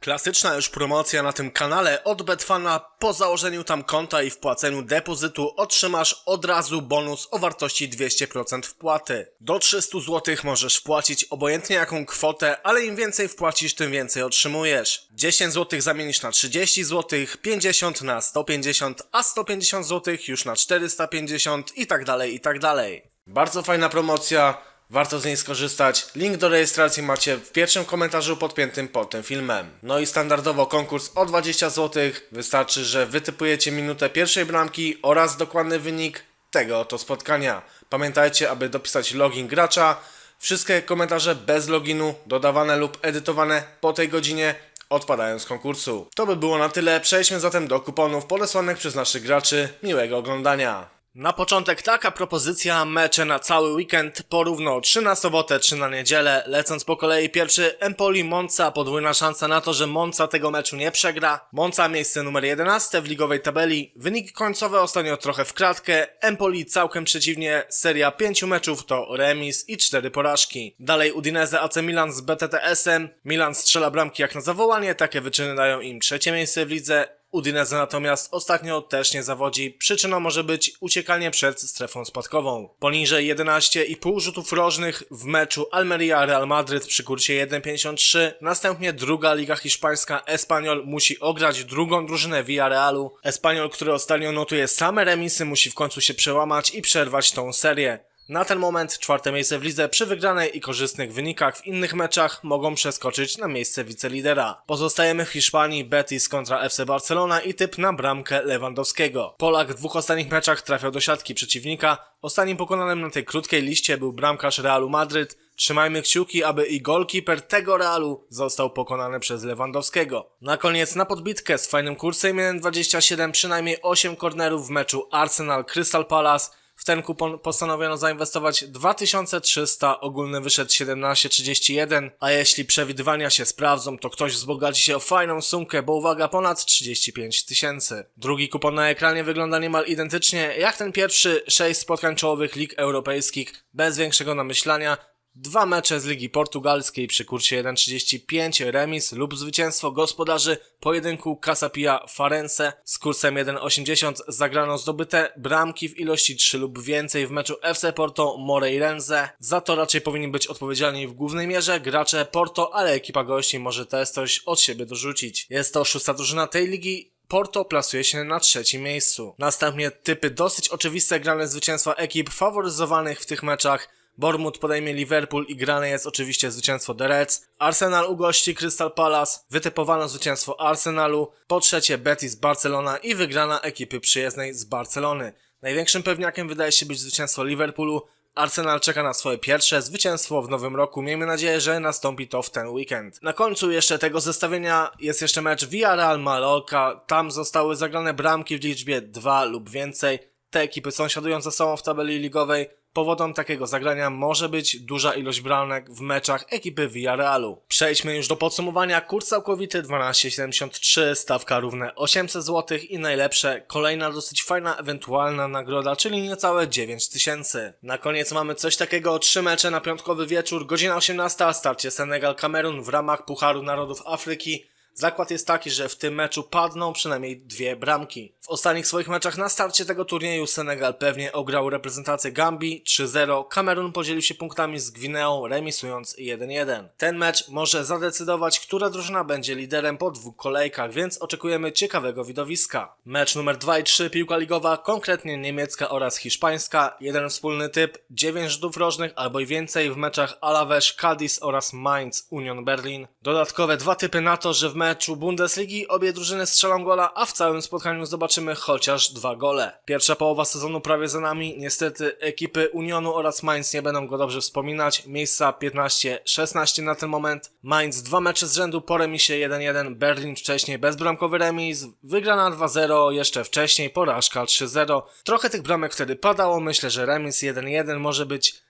Klasyczna już promocja na tym kanale od Betfana. Po założeniu tam konta i wpłaceniu depozytu otrzymasz od razu bonus o wartości 200% wpłaty. Do 300 zł możesz wpłacić obojętnie jaką kwotę, ale im więcej wpłacisz, tym więcej otrzymujesz. 10 zł zamienisz na 30 zł, 50 na 150, a 150 zł już na 450 i tak dalej, i tak dalej. Bardzo fajna promocja. Warto z niej skorzystać. Link do rejestracji macie w pierwszym komentarzu podpiętym pod tym filmem. No i standardowo konkurs o 20 zł. Wystarczy, że wytypujecie minutę pierwszej bramki oraz dokładny wynik tego oto spotkania. Pamiętajcie, aby dopisać login gracza. Wszystkie komentarze bez loginu, dodawane lub edytowane po tej godzinie odpadają z konkursu. To by było na tyle. Przejdźmy zatem do kuponów podesłanych przez naszych graczy. Miłego oglądania. Na początek taka propozycja, mecze na cały weekend, porówno 3 na sobotę, 3 na niedzielę, lecąc po kolei pierwszy Empoli Monza, podwójna szansa na to, że Monza tego meczu nie przegra. Monza miejsce numer 11 w ligowej tabeli, wyniki końcowe ostatnio trochę w kratkę, Empoli całkiem przeciwnie, seria 5 meczów to remis i 4 porażki. Dalej Udinese AC Milan z BTTS-em, Milan strzela bramki jak na zawołanie, takie wyczyny dają im trzecie miejsce w lidze, Udinese natomiast ostatnio też nie zawodzi. Przyczyną może być uciekanie przed strefą spadkową. Poniżej 11,5 rzutów rożnych w meczu Almeria-Real Madryt przy kursie 1,53. Następnie druga liga hiszpańska Espanyol musi ograć drugą drużynę Villarealu. Espanyol, który ostatnio notuje same remisy, musi w końcu się przełamać i przerwać tą serię. Na ten moment czwarte miejsce w lidze przy wygranej i korzystnych wynikach w innych meczach mogą przeskoczyć na miejsce wicelidera. Pozostajemy w Hiszpanii Betis kontra FC Barcelona i typ na bramkę Lewandowskiego. Polak w dwóch ostatnich meczach trafiał do siatki przeciwnika. Ostatnim pokonanym na tej krótkiej liście był bramkarz Realu Madryt. Trzymajmy kciuki, aby i golkiper tego Realu został pokonany przez Lewandowskiego. Na koniec na podbitkę z fajnym kursem 1.27 przynajmniej 8 kornerów w meczu Arsenal Crystal Palace w ten kupon postanowiono zainwestować 2300, ogólny wyszedł 1731, a jeśli przewidywania się sprawdzą, to ktoś wzbogaci się o fajną sumkę, bo uwaga, ponad 35 tysięcy. Drugi kupon na ekranie wygląda niemal identycznie jak ten pierwszy, 6 spotkań czołowych lig europejskich, bez większego namyślania, Dwa mecze z Ligi Portugalskiej przy kursie 1,35, remis lub zwycięstwo gospodarzy pojedynku Casapia Farense z kursem 1,80 zagrano zdobyte bramki w ilości 3 lub więcej w meczu FC Porto Moreirense. Za to raczej powinni być odpowiedzialni w głównej mierze gracze Porto, ale ekipa gości może też coś od siebie dorzucić. Jest to szósta drużyna tej ligi Porto plasuje się na trzecim miejscu. Następnie typy dosyć oczywiste grane zwycięstwa ekip faworyzowanych w tych meczach. Bournemouth podejmie Liverpool i grane jest oczywiście zwycięstwo The Reds. Arsenal ugości Crystal Palace, wytypowano zwycięstwo Arsenalu. Po trzecie Betis Barcelona i wygrana ekipy przyjezdnej z Barcelony. Największym pewniakiem wydaje się być zwycięstwo Liverpoolu. Arsenal czeka na swoje pierwsze zwycięstwo w nowym roku. Miejmy nadzieję, że nastąpi to w ten weekend. Na końcu jeszcze tego zestawienia jest jeszcze mecz Villarreal Mallorca. Tam zostały zagrane bramki w liczbie 2 lub więcej. Te ekipy sąsiadują ze sobą w tabeli ligowej. Powodem takiego zagrania może być duża ilość bramek w meczach ekipy Villarealu. Przejdźmy już do podsumowania. Kurs całkowity 12,73, stawka równe 800 zł i najlepsze, kolejna dosyć fajna ewentualna nagroda, czyli niecałe 9000. Na koniec mamy coś takiego, trzy mecze na piątkowy wieczór, godzina 18, starcie Senegal-Kamerun w ramach Pucharu Narodów Afryki. Zakład jest taki, że w tym meczu padną przynajmniej dwie bramki. W ostatnich swoich meczach na starcie tego turnieju Senegal pewnie ograł reprezentację Gambii 3-0. Kamerun podzielił się punktami z Gwineą, remisując 1-1. Ten mecz może zadecydować, która drużyna będzie liderem po dwóch kolejkach, więc oczekujemy ciekawego widowiska. Mecz numer 2 i 3 piłka ligowa, konkretnie niemiecka oraz hiszpańska. Jeden wspólny typ, 9 rzutów rożnych albo i więcej w meczach Alaves, Cadiz oraz Mainz, Union Berlin. Dodatkowe dwa typy na to, że w meczu Bundesligi obie drużyny strzelą gola, a w całym spotkaniu zobaczymy chociaż dwa gole. Pierwsza połowa sezonu prawie za nami, niestety ekipy Unionu oraz Mainz nie będą go dobrze wspominać. Miejsca 15-16 na ten moment. Mainz dwa mecze z rzędu po remisie 1-1, Berlin wcześniej bezbramkowy remis, wygrana 2-0, jeszcze wcześniej porażka 3-0. Trochę tych bramek wtedy padało, myślę, że remis 1-1 może być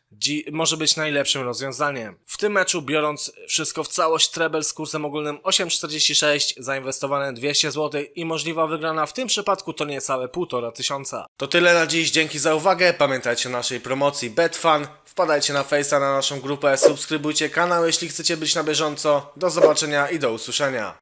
może być najlepszym rozwiązaniem. W tym meczu, biorąc wszystko w całość, treble z kursem ogólnym 8,46, zainwestowane 200 zł i możliwa wygrana w tym przypadku to niecałe 1,5 tysiąca. To tyle na dziś, dzięki za uwagę, pamiętajcie o naszej promocji BetFan, wpadajcie na Face'a, na naszą grupę, subskrybujcie kanał, jeśli chcecie być na bieżąco. Do zobaczenia i do usłyszenia.